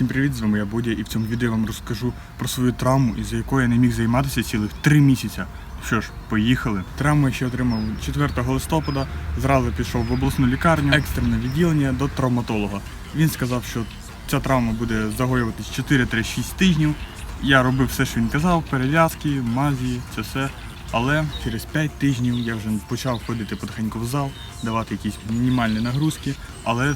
Всім привіт, з вами я Бодя, і в цьому відео я вам розкажу про свою травму, із-за якої я не міг займатися цілих три місяці. Що ж, поїхали. Травму я ще отримав 4 листопада. Зразу пішов в обласну лікарню, екстрене відділення до травматолога. Він сказав, що ця травма буде загоюватись 4-6 тижнів. Я робив все, що він казав, перев'язки, мазі, це все. Але через 5 тижнів я вже почав ходити потихеньку в зал, давати якісь мінімальні нагрузки, але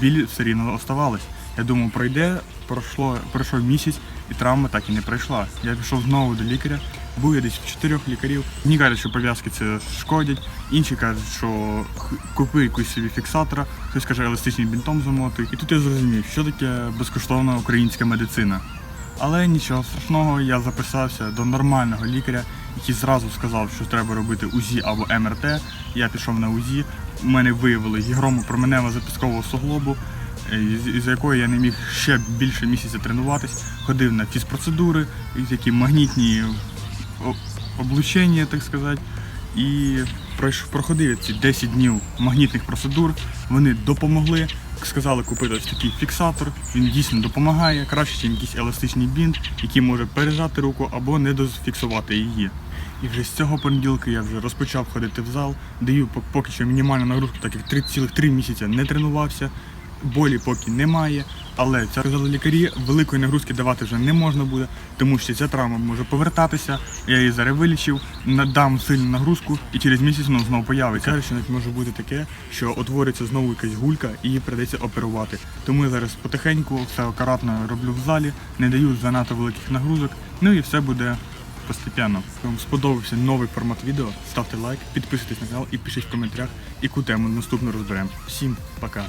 біль все рівно оставалось. Я думав, пройде, пройшло, пройшов місяць, і травма так і не пройшла. Я пішов знову до лікаря, був я десь в чотирьох лікарів. Одні кажуть, що пов'язки це шкодять, інші кажуть, що купи якусь собі фіксатора, хтось каже еластичним бінтом замотуй. І тут я зрозумів, що таке безкоштовна українська медицина. Але нічого страшного, я записався до нормального лікаря, який зразу сказав, що треба робити УЗІ або МРТ. Я пішов на УЗІ. У мене виявили гігрому променево запіскового суглобу, із-за якої я не міг ще більше місяця тренуватись. Ходив на фізпроцедури, такі магнітні облучення, так сказати. І проходив ці 10 днів магнітних процедур. Вони допомогли. Сказали купити ось такий фіксатор. Він дійсно допомагає краще, ніж якийсь еластичний бінт, який може пережати руку або не дофіксувати її. І вже з цього понеділка я вже розпочав ходити в зал, даю поки що мінімальну нагрузку, так як 3, цілих 3 місяці не тренувався. Болі поки немає, але це сказали лікарі, великої нагрузки давати вже не можна буде, тому що ця травма може повертатися. Я її зараз вилічив, надам сильну нагрузку і через місяць воно знову появиться. Кажуть, що навіть може бути таке, що утвориться знову якась гулька і її прийдеться оперувати. Тому я зараз потихеньку все акуратно роблю в залі, не даю занадто великих нагрузок, ну і все буде постепенно. Вам сподобався новий формат відео, ставте лайк, підписуйтесь на канал і пишіть в коментарях, яку тему наступно розберемо. Всім пока!